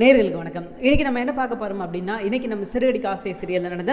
நேர்களுக்கு வணக்கம். இன்னைக்கு நம்ம என்ன பார்க்க போகிறோம் அப்படின்னா இன்னைக்கு நம்ம சிறுகடிக்கு ஆசை சிறியலில் நடந்த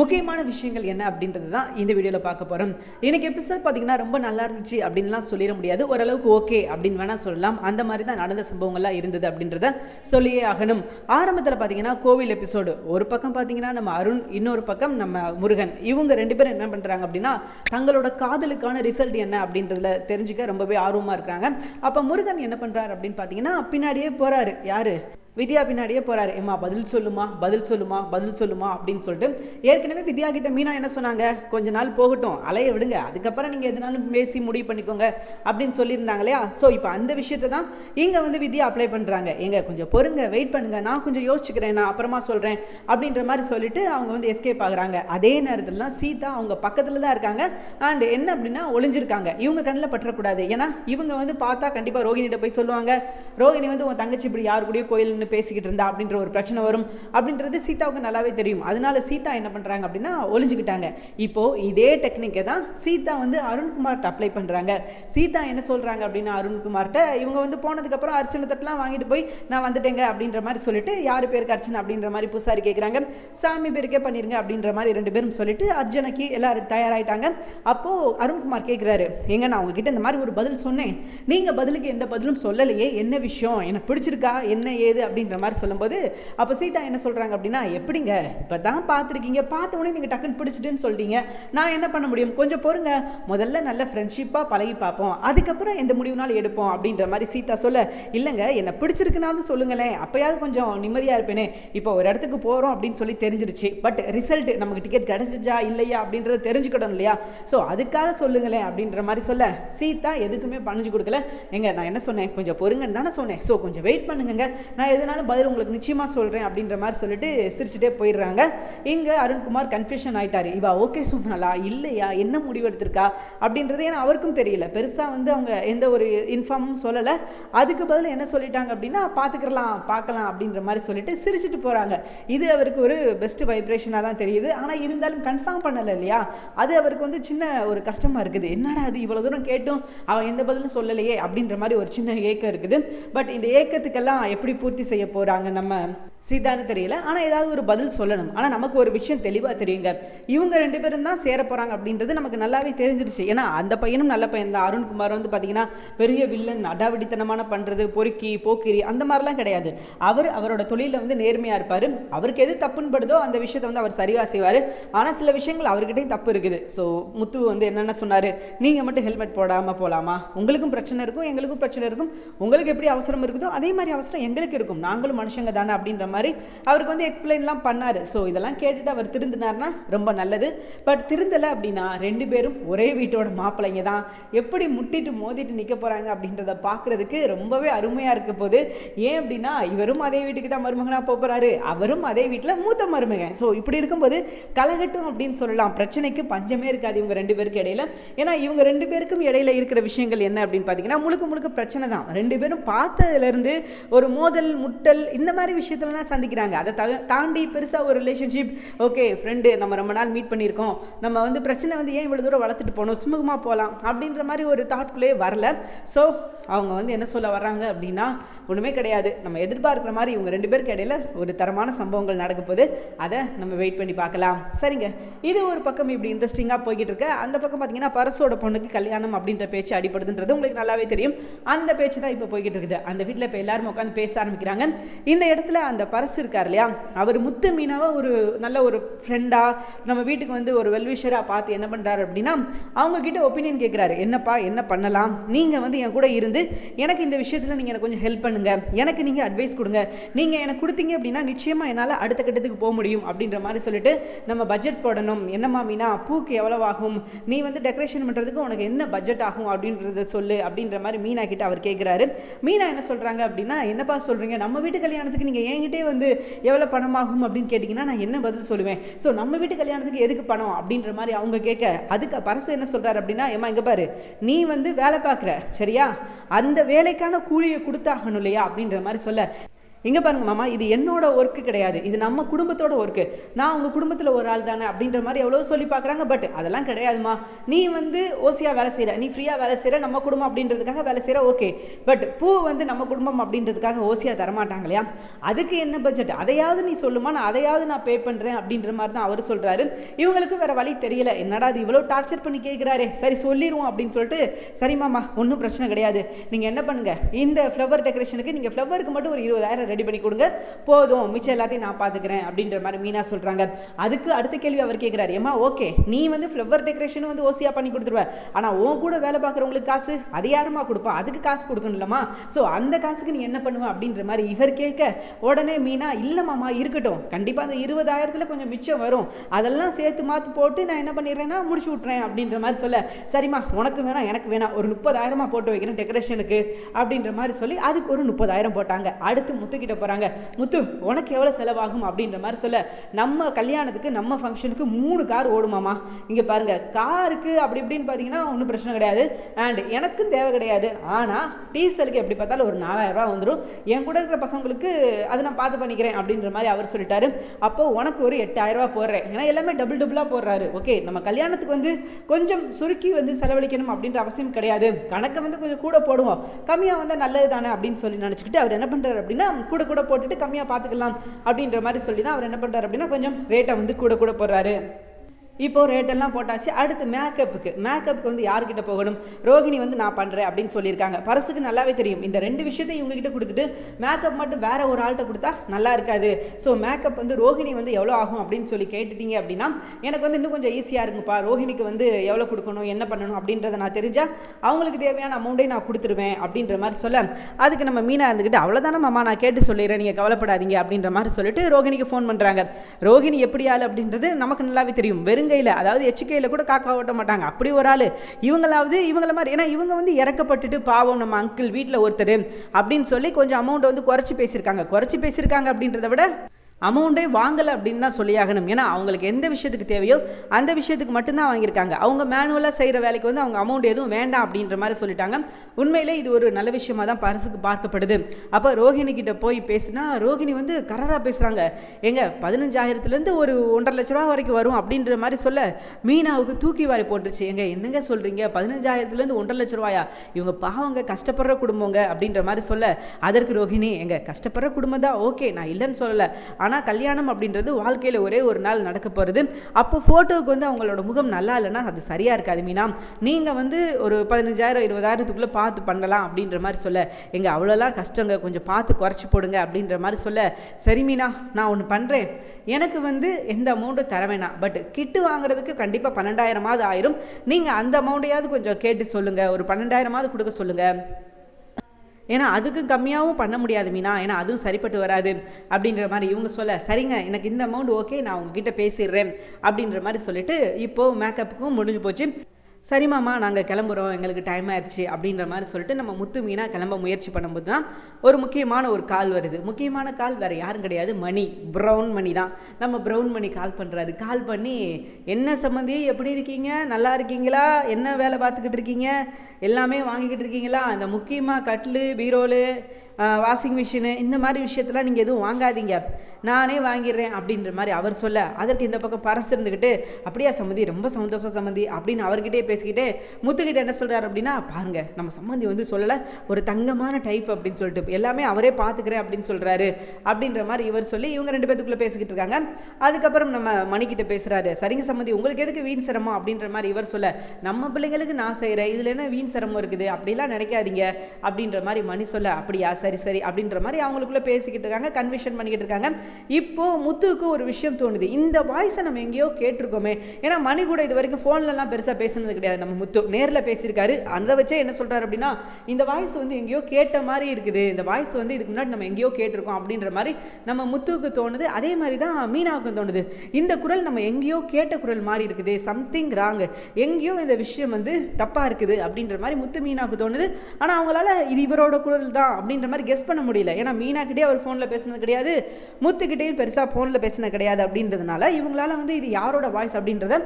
முக்கியமான விஷயங்கள் என்ன அப்படின்றது தான் இந்த வீடியோவில் பார்க்க போகிறோம் இன்னைக்கு எபிசோட் பார்த்தீங்கன்னா ரொம்ப நல்லா இருந்துச்சு அப்படின்லாம் சொல்லிட முடியாது. ஓரளவுக்கு ஓகே அப்படின்னு வேணால் சொல்லலாம். அந்த மாதிரி தான் நடந்த சம்பவங்கள்லாம் இருந்தது அப்படின்றத சொல்லியே ஆகணும். ஆரம்பத்தில் பார்த்தீங்கன்னா கோவில் எபிசோடு ஒரு பக்கம் பார்த்தீங்கன்னா நம்ம அருண் இன்னொரு பக்கம் நம்ம முருகன். இவங்க ரெண்டு பேரும் என்ன பண்ணுறாங்க அப்படின்னா தங்களோட காதலுக்கான ரிசல்ட் என்ன அப்படின்றதுல தெரிஞ்சுக்க ரொம்பவே ஆர்வமாக இருக்கிறாங்க. அப்போ முருகன் என்ன பண்ணுறாரு அப்படின்னு பார்த்தீங்கன்னா பின்னாடியே போகிறாரு யாரு? வித்யா பின்னாடியே போகிறாரு ஏமா பதில் சொல்லுமா பதில் சொல்லுமா பதில் சொல்லுமா அப்படின்னு சொல்லிட்டு ஏற்கனவே வித்யா கிட்ட மீனா என்ன சொன்னாங்க? கொஞ்ச நாள் போகட்டும் அலைய விடுங்க. அதுக்கப்புறம் நீங்கள் எதுனாலும் பேசி முடிவு பண்ணிக்கோங்க அப்படின்னு சொல்லியிருந்தாங்க இல்லையா? ஸோ இப்போ அந்த விஷயத்தை தான் இங்கே வந்து வித்யா அப்ளை பண்ணுறாங்க எங்க கொஞ்சம் பொறுங்க வெயிட் பண்ணுங்க. நான் கொஞ்சம் யோசிச்சுக்கிறேன் நான் அப்புறமா சொல்கிறேன் அப்படின்ற மாதிரி சொல்லிட்டு அவங்க வந்து எஸ்கேப் ஆகுறாங்க. அதே நேரத்தில் தான் சீதா அவங்க பக்கத்தில் தான் இருக்காங்க. அண்ட் என்ன அப்படின்னா ஒளிஞ்சிருக்காங்க. இவங்க கண்ணில் பற்றக்கூடாது. ஏன்னா இவங்க வந்து பார்த்தா கண்டிப்பாக ரோகிணிகிட்ட போய் சொல்லுவாங்க. ரோகிணி வந்து உன் தங்கச்சி இப்படி யார் கூடயோ கோயில் நின்று பேசிக்கிட்டு இருந்தா அப்படின்ற ஒரு பிரச்சனை வரும். அப்படின்றது சீதாவுக்கு நல்லாவே தெரியும். அதனால சீதா என்ன பண்ணுறாங்க அப்படின்னா ஒளிஞ்சுக்கிட்டாங்க. இப்போ இதே டெக்னிக்கை தான் சீதா வந்து அருண்குமார்கிட்ட அப்ளை பண்ணுறாங்க சீதா என்ன சொல்கிறாங்க அப்படின்னா அருண்குமார்ட்ட இவங்க வந்து போனதுக்கப்புறம் அர்ச்சனை தட்டெலாம் வாங்கிட்டு போய் நான் வந்துட்டேங்க அப்படின்ற மாதிரி சொல்லிட்டு யார் பேருக்கு அர்ச்சனை? அப்படின்ற மாதிரி பூசாரி கேட்குறாங்க சாமி பேருக்கே பண்ணிருங்க அப்படின்ற மாதிரி ரெண்டு பேரும் சொல்லிட்டு அர்ச்சனைக்கு எல்லாரும் தயாராகிட்டாங்க அப்போது அருண்குமார் கேட்குறாரு எங்க நான் உங்ககிட்ட இந்த மாதிரி ஒரு பதில் சொன்னேன். நீங்கள் பதிலுக்கு எந்த பதிலும் சொல்லலையே. என்ன விஷயம்? எனக்கு பிடிச்சிருக்கா? என்ன ஏது? அப்படின்ற மாதிரி சொல்லும்போது அப்போ சீதா என்ன சொல்கிறாங்க அப்படின்னா எப்படிங்க? இப்போ தான் பார்த்துருக்கீங்க. பார்த்த உடனே நீங்கள் டக்குன்னு பிடிச்சிட்டுன்னு சொல்லிட்டீங்க நான் என்ன பண்ண முடியும்? கொஞ்சம் பொறுங்க. முதல்ல நல்ல ஃப்ரெண்ட்ஷிப்பாக பழகி பார்ப்போம். அதுக்கப்புறம் எந்த முடிவுனாலும் எடுப்போம். அப்படின்ற மாதிரி சீதா சொல்ல இல்லைங்க. என்னை பிடிச்சிருக்குனாவது சொல்லுங்களேன். அப்போயாவது கொஞ்சம் நிம்மதியாக இருப்பேனே. இப்போ ஒரு இடத்துக்கு போகிறோம் அப்படின்னு சொல்லி தெரிஞ்சிருச்சு. பட் ரிசல்ட் நமக்கு டிக்கெட் கிடச்சிச்சா? இல்லையா? அப்படின்றத தெரிஞ்சுக்கிடணும் இல்லையா? ஸோ அதுக்காக சொல்லுங்களேன் அப்படின்ற மாதிரி சொல்ல சீதா எதுக்குமே பணிஞ்சு கொடுக்கல. எங்க நான் என்ன சொன்னேன்? கொஞ்சம் பொறுங்கன்னு தானே சொன்னேன். ஸோ கொஞ்சம் வெயிட் பண்ணுங்க நான் எதுனாலும் பதில் உங்களுக்கு நிச்சயமாக சொல்கிறேன் அப்படின்ற மாதிரி சொல்லிட்டு சிரிச்சுட்டே போயிடுறாங்க. இங்கே அருண்குமார் கன்ஃபியூஷன் ஆகிட்டார் இவா ஓகே சொன்னாலா இல்லையா? என்ன முடிவு எடுத்திருக்கா? அப்படின்றது ஏன்னா அவருக்கும் தெரியல. பெருசாக வந்து அவங்க எந்த ஒரு இன்ஃபார்மும் சொல்லலை. அதுக்கு பதில் என்ன சொல்லிட்டாங்க அப்படின்னா பார்த்துக்கலாம் பார்க்கலாம் அப்படின்ற மாதிரி சொல்லிட்டு சிரிச்சுட்டு போகிறாங்க இது அவருக்கு ஒரு பெஸ்ட் வைப்ரேஷனாக தான் தெரியுது. ஆனால் இருந்தாலும் கன்ஃபார்ம் பண்ணலை இல்லையா? அது அவருக்கு வந்து சின்ன ஒரு கஷ்டமாக இருக்குது. என்னடா அது இவ்வளோ தூரம் கேட்டும். அவன் எந்த பதிலும் சொல்லலையே அப்படின்ற மாதிரி ஒரு சின்ன ஏக்கம் இருக்குது. பட் இந்த ஏக்கத்துக்கெல்லாம் எப்படி பூர்த்தி செய்ய போகிறாங்க நம்ம சீதான்னு தெரியல. ஆனால் ஏதாவது ஒரு பதில் சொல்லணும். ஆனால் நமக்கு ஒரு விஷயம் தெளிவாக தெரியுங்க. இவங்க ரெண்டு பேரும் தான் சேர போகிறாங்க அப்படின்றது நமக்கு நல்லாவே தெரிஞ்சிருச்சு. ஏன்னா அந்த பையனும் நல்ல பையன் தான். அருண்குமார் வந்து பார்த்தீங்கன்னா பெரிய வில்லன் அடாவடித்தனமான பண்ணுறது பொறுக்கி போக்கிரி அந்த மாதிரிலாம் கிடையாது. அவர் அவரோட தொழிலில் வந்து நேர்மையாக இருப்பார். அவருக்கு எது தப்புன்னு படுதோ அந்த விஷயத்தை வந்து அவர் சரிவாக செய்வார். ஆனால் சில விஷயங்கள் அவர்கிட்டயும் தப்பு இருக்குது. ஸோ முத்து வந்து என்னென்ன சொன்னார்? நீங்கள் மட்டும் ஹெல்மெட் போடாமல் போகலாமா உங்களுக்கும் பிரச்சனை இருக்கும் எங்களுக்கும் பிரச்சனை இருக்கும். உங்களுக்கு எப்படி அவசரம் இருக்குதோ அதே மாதிரி அவசரம் எங்களுக்கு இருக்கும். நாங்களும் மனுஷங்க தானே அப்படின்ற மாதிரி அவருக்கு வந்து எக்ஸ்பிளைன்லாம் பண்ணார். ஸோ இதெல்லாம் கேட்டுட்டு அவர் திருந்தினார்னா ரொம்ப நல்லது. பட் திருந்தலை அப்படின்னா ரெண்டு பேரும் ஒரே வீட்டோட மாப்பிள்ளைங்க தான். எப்படி முட்டிட்டு மோதிட்டு நிற்க போகிறாங்க அப்படின்றத பார்க்குறதுக்கு ரொம்பவே அருமையாக இருக்க போது ஏன் அப்படின்னா இவரும் அதே வீட்டுக்கு தான் மருமகனாக போகிறாரு அவரும் அதே வீட்டில் மூத்த மருமகன். ஸோ இப்படி இருக்கும்போது கலகட்டும் அப்படின்னு சொல்லலாம். பிரச்சனைக்கு பஞ்சமே இருக்காது இவங்க ரெண்டு பேருக்கு இடையில. ஏன்னா இவங்க ரெண்டு பேருக்கும் இடையில இருக்கிற விஷயங்கள் என்ன அப்படின்னு பார்த்தீங்கன்னா முழுக்க முழுக்க பிரச்சனை தான். ரெண்டு பேரும் பார்த்ததுலேருந்து ஒரு மோதல் முட்டல் இந்த மாதிரி விஷயத்துலலாம் சந்திக்கிறாங்க. அதை தவி தாண்டி பெருசாக ஒரு ரிலேஷன்ஷிப் ஓகே ஃப்ரெண்டு நம்ம ரொம்ப நாள் மீட் பண்ணியிருக்கோம். நம்ம வந்து பிரச்சனை வந்து ஏன் இவ்வளோ தூரம் வளர்த்துட்டு போகணும் சுமூகமாக போகலாம். அப்படின்ற மாதிரி ஒரு தாட்குள்ளே வரல. ஸோ அவங்க வந்து என்ன சொல்ல வர்றாங்க அப்படின்னா ஒன்றுமே கிடையாது. நம்ம எதிர்பார்க்குற மாதிரி இவங்க ரெண்டு பேருக்கு இடையில ஒரு தரமான சம்பவங்கள் நடக்க போது அதை நம்ம வெயிட் பண்ணி பார்க்கலாம். சரிங்க. இது ஒரு பக்கம் இப்படி இன்ட்ரெஸ்டிங்காக போய்கிட்டு இருக்கு. அந்த பக்கம் பார்த்தீங்கன்னா பரசோட பொண்ணுக்கு கல்யாணம் அப்படின்ற பேச்சு அடிப்படுதுன்றது உங்களுக்கு நல்லாவே தெரியும். அந்த பேச்சு தான் இப்போ போய்கிட்டு இருக்குது. அந்த வீட்டில் இப்போ எல்லாரும் உட்காந்து பேச ஆரம்பிக்கிறாங்க. இந்த இடத்துல அந்த பரசு இருக்கார் இல்லையா? அவர் முத்து மீனாவை ஒரு நல்ல ஒரு ஃப்ரெண்டாக நம்ம வீட்டுக்கு வந்து ஒரு வெல்விஷராக பார்த்து என்ன பண்ணுறாரு அப்படின்னா அவங்கக்கிட்ட ஒப்பீனியன் கேட்குறாரு என்னப்பா என்ன பண்ணலாம்? நீங்கள் வந்து என் கூட இருந்து எனக்கு இந்த விஷயத்தில் நீங்கள் எனக்கு கொஞ்சம் ஹெல்ப் பண்ணுங்கள் எனக்கு நீங்கள் அட்வைஸ் கொடுங்க. நீங்கள் எனக்கு கொடுத்தீங்க அப்படின்னா நிச்சயமாக என்னால் அடுத்த கட்டத்துக்கு போக முடியும் அப்படின்ற மாதிரி சொல்லிட்டு நம்ம பட்ஜெட் போடணும். என்னம்மா மீனா பூக்கு எவ்வளோ ஆகும்? நீ வந்து டெக்கரேஷன் பண்ணுறதுக்கு உனக்கு என்ன பட்ஜெட் ஆகும்? அப்படின்றத சொல்லு அப்படின்ற மாதிரி மீனா கிட்ட அவர் கேட்குறாரு மீனா என்ன சொல்கிறாங்க அப்படின்னா என்னப்பா சொல்கிறீங்க நம்ம வீட்டு கல்யாணத்துக்கு நீங்கள் என்கிட்டே வந்து எவ்வளோ பணம் ஆகும் அப்படின்னு கேட்டிங்கன்னா நான் என்ன பதில் சொல்லுவேன்? ஸோ நம்ம வீட்டு கல்யாணத்துக்கு எதுக்கு பணம்? அப்படின்ற மாதிரி அவங்க கேட்க அதுக்கு பரசு என்ன சொல்கிறார் அப்படின்னா ஏமா இங்கே பாரு நீ வந்து வேலை பார்க்குற சரியா? அந்த வேலைக்கான கூலியை கொடுத்தாகணும் இல்லையா? அப்படின்ற மாதிரி சொல்ல. இங்கே பாருங்க மாமா இது என்னோட ஒர்க்கு கிடையாது. இது நம்ம குடும்பத்தோட ஒர்க்கு நான் உங்கள் குடும்பத்தில் ஒரு ஆள் தானே அப்படின்ற மாதிரி எவ்வளோ சொல்லி பார்க்குறாங்க பட் அதெல்லாம் கிடையாதுமா. நீ வந்து ஓசியாக வேலை செய்கிற நீ ஃப்ரீயாக வேலை செய்கிற நம்ம குடும்பம் அப்படின்றதுக்காக வேலை செய்கிற ஓகே பட் பூ வந்து நம்ம குடும்பம் அப்படின்றதுக்காக ஓசியாக தரமாட்டாங்க இல்லையா அதுக்கு என்ன பட்ஜெட் அதையாவது நீ சொல்லுமா? நான் அதையாவது நான் பே பண்ணுறேன் அப்படின்ற மாதிரி தான் அவர் சொல்கிறாரு இவங்களுக்கு வேறு வழி தெரியல. என்னடா அது இவ்வளோ டார்ச்சர் பண்ணி கேட்குறாரே சரி சொல்லிடுவோம் அப்படின்னு சொல்லிட்டு சரி மாமா ஒன்றும் பிரச்சனை கிடையாது. நீங்கள் என்ன பண்ணுங்கள் இந்த ஃப்ளவர் டெக்கரேஷனுக்கு நீங்கள் ஃப்ளவருக்கு மட்டும் ஒரு இருபதாயிரம் ரெடி பண்ணி கொடுங்க. போதும் மிச்சம் எல்லாத்தையும் நான் பார்த்துக்கிறேன் அப்படின்ற மாதிரி மீனா சொல்கிறாங்க அதுக்கு அடுத்த கேள்வி அவர் கேட்குறாரு ஏமா ஓகே. நீ வந்து ஃப்ளவர் டெக்கரேஷன் வந்து ஓசியாக பண்ணி கொடுத்துருவ. ஆனால் உன் கூட வேலை பார்க்குறவங்களுக்கு காசு அது யாருமா கொடுப்பா? அதுக்கு காசு கொடுக்கணும்லம்மா ஸோ அந்த காசுக்கு நீ என்ன பண்ணுவ? அப்படின்ற மாதிரி இவர் கேட்க உடனே மீனா இல்லைம்மாமா இருக்கட்டும். கண்டிப்பாக அந்த இருபதாயிரத்தில் கொஞ்சம் மிச்சம் வரும். அதெல்லாம் சேர்த்து மாற்று போட்டு நான் என்ன பண்ணிடுறேன்னா முடிச்சு விட்றேன் அப்படின்ற மாதிரி சொல்ல சரிம்மா உனக்கு வேணாம் எனக்கு வேணாம். ஒரு முப்பதாயிரமா போட்டு வைக்கிறேன் டெக்கரேஷனுக்கு அப்படின்ற மாதிரி சொல்லி அதுக்கு ஒரு முப்பதாயிரம் போட்டாங்க. அடுத்து முத்துக்கிட்ட போகிறாங்க முத்து உனக்கு எவ்வளோ செலவாகும் அப்படின்ற மாதிரி சொல்ல நம்ம கல்யாணத்துக்கு நம்ம ஃபங்க்ஷனுக்கு மூணு கார் ஓடுமாமா? இங்கே பாருங்க காருக்கு அப்படி இப்படின்னு பார்த்தீங்கன்னா ஒன்றும் பிரச்சனை கிடையாது. அண்ட் எனக்கும் தேவை கிடையாது. ஆனால் டீசலுக்கு எப்படி பார்த்தாலும் ஒரு நாலாயிரம் ரூபா வந்துடும் என் கூட இருக்கிற பசங்களுக்கு அதை நான் பார்த்து பண்ணிக்கிறேன் அப்படின்ற மாதிரி அவர் சொல்லிட்டாரு. அப்போ உனக்கு ஒரு எட்டாயிரரூபா போடுறேன். ஏன்னா எல்லாமே டபுள் டபுளாக போடுறாரு. ஓகே நம்ம கல்யாணத்துக்கு வந்து கொஞ்சம் சுருக்கி வந்து செலவழிக்கணும் அப்படின்ற அவசியம் கிடையாது. கணக்கை வந்து கொஞ்சம் கூட போடுவோம். கம்மியாக வந்தால் நல்லது தானே அப்படின்னு சொல்லி நினச்சிக்கிட்டு அவர் என்ன பண்ணுறாரு அப்படின்னா கூட கூட போட்டுட்டு கம்மியாக பார்த்துக்கலாம் அப்படின்ற மாதிரி சொல்லி தான் அவர் என்ன பண்ணுறாரு அப்படின்னா கொஞ்சம் ரேட்டை வந்து கூட கூட போடுறாரு. இப்போ ரேட்டெல்லாம் போட்டாச்சு. அடுத்து மேக்கப்புக்கு மேக்கப்புக்கு வந்து யார்கிட்ட போகணும்? ரோகிணி வந்து நான் பண்ணுறேன் அப்படின்னு சொல்லியிருக்காங்க. பரசுக்கு நல்லாவே தெரியும். இந்த ரெண்டு விஷயத்தையும் இவங்ககிட்ட கொடுத்துட்டு மேக்கப் மட்டும் வேற ஒரு ஆள்கிட்ட கொடுத்தா நல்லா இருக்காது. ஸோ மேக்கப் வந்து ரோகிணி வந்து எவ்வளோ ஆகும் அப்படின்னு சொல்லி கேட்டுட்டீங்க அப்படின்னா எனக்கு வந்து இன்னும் கொஞ்சம் ஈஸியாக இருக்குப்பா ரோஹிணிக்கு வந்து எவ்வளோ கொடுக்கணும் என்ன பண்ணணும் அப்படின்றத நான் தெரிஞ்சால் அவங்களுக்கு தேவையான அமௌண்ட்டை நான் கொடுத்துருவேன் அப்படின்ற மாதிரி சொல்ல. அதுக்கு நம்ம மீனாக இருந்துக்கிட்டு அவ்வளோதான மாமா நான் கேட்டு சொல்லிடுறேன். நீங்கள் கவலைப்படாதீங்க அப்படின்ற மாதிரி சொல்லிட்டு ரோஹிணிக்கு ஃபோன் பண்ணுறாங்க ரோஹிணி எப்படி ஆள் அப்படின்றது நமக்கு நல்லாவே தெரியும். வெறும் வெறுங்கையில் அதாவது எச்சிக்கையில் கூட காக்கா ஓட்ட மாட்டாங்க. அப்படி ஒரு ஆள். இவங்களாவது இவங்கள மாதிரி ஏன்னா இவங்க வந்து இறக்கப்பட்டுட்டு பாவம் நம்ம அங்கிள் வீட்டில் ஒருத்தர் அப்படின்னு சொல்லி கொஞ்சம் அமௌண்ட்டை வந்து குறைச்சி பேசியிருக்காங்க. குறைச்சி பேசியிருக்காங்க அப்படின்றத விட அமௌண்ட்டே வாங்கலை அப்படின்னு தான் சொல்லியாகணும். ஏன்னா அவங்களுக்கு எந்த விஷயத்துக்கு தேவையோ அந்த விஷயத்துக்கு மட்டும்தான் வாங்கியிருக்காங்க. அவங்க மேனுவலாக செய்கிற வேலைக்கு வந்து அவங்க அமௌண்ட் எதுவும் வேண்டாம் அப்படின்ற மாதிரி சொல்லிட்டாங்க. உண்மையிலே இது ஒரு நல்ல விஷயமாக தான் பரிசுக்கு பார்க்கப்படுது. அப்போ ரோஹிணி கிட்ட போய் பேசினா ரோஹிணி வந்து கரராக பேசுகிறாங்க எங்க பதினஞ்சாயிரத்துலேருந்து ஒரு ஒன்றரை லட்ச ரூபா வரைக்கும் வரும் அப்படின்ற மாதிரி சொல்ல மீனாவுக்கு தூக்கி வாரி போட்டுருச்சு. எங்க என்னங்க சொல்கிறீங்க பதினஞ்சாயிரத்துலேருந்து ஒன்றரை லட்ச ரூபாயா? இவங்க பாவங்க கஷ்டப்படுற குடும்பங்க அப்படின்ற மாதிரி சொல்ல அதற்கு ரோஹிணி எங்க கஷ்டப்படுற குடும்பம் தான் ஓகே நான் இல்லைன்னு சொல்லலை. ஆனால் கல்யாணம் அப்படின்றது வாழ்க்கையில் ஒரே ஒரு நாள் நடக்க போகிறது அப்போ ஃபோட்டோவுக்கு வந்து அவங்களோட முகம் நல்லா இல்லைன்னா அது சரியாக இருக்காது மீனா. நீங்கள் வந்து ஒரு பதினஞ்சாயிரம் இருபதாயிரத்துக்குள்ளே பார்த்து பண்ணலாம் அப்படின்ற மாதிரி சொல்ல. எங்கள் அவ்வளோலாம் கஷ்டங்க. கொஞ்சம் பார்த்து குறைச்சி போடுங்க அப்படின்ற மாதிரி சொல்ல. சரி மீனா நான் ஒன்று பண்ணுறேன் எனக்கு வந்து எந்த அமௌண்ட்டும் தர வேணாம். பட் கிட்டு வாங்குறதுக்கு கண்டிப்பாக பன்னெண்டாயிரமாவது ஆயிரும். நீங்கள் அந்த அமௌண்ட்டையாவது கொஞ்சம் கேட்டு சொல்லுங்கள் ஒரு பன்னெண்டாயிரமாவது கொடுக்க சொல்லுங்கள் ஏன்னா அதுக்கு கம்மியாகவும் பண்ண முடியாது மீனா. ஏன்னா அதுவும் சரிப்பட்டு வராது. அப்படின்ற மாதிரி இவங்க சொல்ல சரிங்க எனக்கு இந்த அமௌண்ட் ஓகே நான் உங்ககிட்ட பேசிடுறேன். அப்படின்ற மாதிரி சொல்லிட்டு இப்போது மேக்கப்புக்கும் முடிஞ்சு போச்சு. சரி மாமா நாங்கள் கிளம்புறோம் எங்களுக்கு டைம் ஆயிடுச்சு அப்படின்ற மாதிரி சொல்லிட்டு நம்ம முத்து மீனா கிளம்ப முயற்சி பண்ணும்போது தான் ஒரு முக்கியமான ஒரு கால் வருது. முக்கியமான கால் வேறு யாரும் கிடையாது. மணி ப்ரௌன் மணி தான். நம்ம ப்ரௌன் மணி கால் பண்ணுறாரு கால் பண்ணி என்ன சம்மந்தி எப்படி இருக்கீங்க? நல்லா இருக்கீங்களா? என்ன வேலை பார்த்துக்கிட்டு இருக்கீங்க? எல்லாமே வாங்கிக்கிட்டு இருக்கீங்களா? அந்த முக்கியமாக கட்லு பீரோலு வாஷிங் மிஷினு இந்த மாதிரி விஷயத்தெல்லாம் நீங்கள் எதுவும் வாங்காதீங்க. நானே வாங்கிடுறேன் அப்படின்ற மாதிரி அவர் சொல்ல அதற்கு இந்த பக்கம் பரசு இருந்துக்கிட்டு அப்படியா சம்மந்தி ரொம்ப சந்தோஷம் சம்மந்தி அப்படின்னு அவர்கிட்டே பேசிக்கிட்டே முத்துக்கிட்ட என்ன சொல்கிறார் அப்படின்னா பாருங்க நம்ம சம்மந்தி வந்து சொல்லலை ஒரு தங்கமான டைப் அப்படின்னு சொல்லிட்டு எல்லாமே அவரே பார்த்துக்கிறேன் அப்படின்னு சொல்கிறாரு அப்படின்ற மாதிரி இவர் சொல்லி இவங்க ரெண்டு பேத்துக்குள்ளே பேசிக்கிட்டு இருக்காங்க. அதுக்கப்புறம் நம்ம மணிக்கிட்ட பேசுகிறாரு சரிங்க சம்மந்தி உங்களுக்கு எதுக்கு வீண் சிரமம்? அப்படின்ற மாதிரி இவர் சொல்ல நம்ம பிள்ளைங்களுக்கு நான் செய்கிறேன் இதில் என்ன வீண் சிரமம் இருக்குது? அப்படிலாம் நினைக்காதீங்க அப்படின்ற மாதிரி மணி சொல்ல அப்படியா சரி சரி சரி அப்படின்ற மாதிரி அவங்களுக்குள்ளே பேசிக்கிட்டு இருக்காங்க கன்விஷன் பண்ணிக்கிட்டு இருக்காங்க. இப்போ முத்துவுக்கு ஒரு விஷயம் தோணுது. இந்த வாய்ஸை நம்ம எங்கேயோ கேட்டிருக்கோமே. ஏன்னா மணி கூட இது வரைக்கும் ஃபோன்லலாம் பெருசாக பேசுனது கிடையாது. நம்ம முத்து நேரில் பேசியிருக்காரு. அதை வச்சே என்ன சொல்கிறாரு அப்படின்னா இந்த வாய்ஸ் வந்து எங்கேயோ கேட்ட மாதிரி இருக்குது. இந்த வாய்ஸ் வந்து இதுக்கு முன்னாடி நம்ம எங்கேயோ கேட்டிருக்கோம் அப்படின்ற மாதிரி நம்ம முத்துவுக்கு தோணுது. அதே மாதிரி தான் மீனாவுக்கும் தோணுது. இந்த குரல் நம்ம எங்கேயோ கேட்ட குரல் மாதிரி இருக்குது. சம்திங் ராங் எங்கேயோ இந்த விஷயம் வந்து தப்பாக இருக்குது அப்படின்ற மாதிரி முத்து மீனாவுக்கு தோணுது. ஆனால் அவங்களால இது இவரோட குரல் தான் அப்படின்ற மாதிரி கெஸ் பண்ண முடியல. ஏன்னா மீனாக்கிட்டே அவர் ஃபோனில் பேசினது கிடையாது. முத்துக்கிட்டேயும் பெருசாக ஃபோனில் பேசினது கிடையாது அப்படின்றதுனால இவங்களால வந்து இது யாரோட வாய்ஸ் அப்படின்றத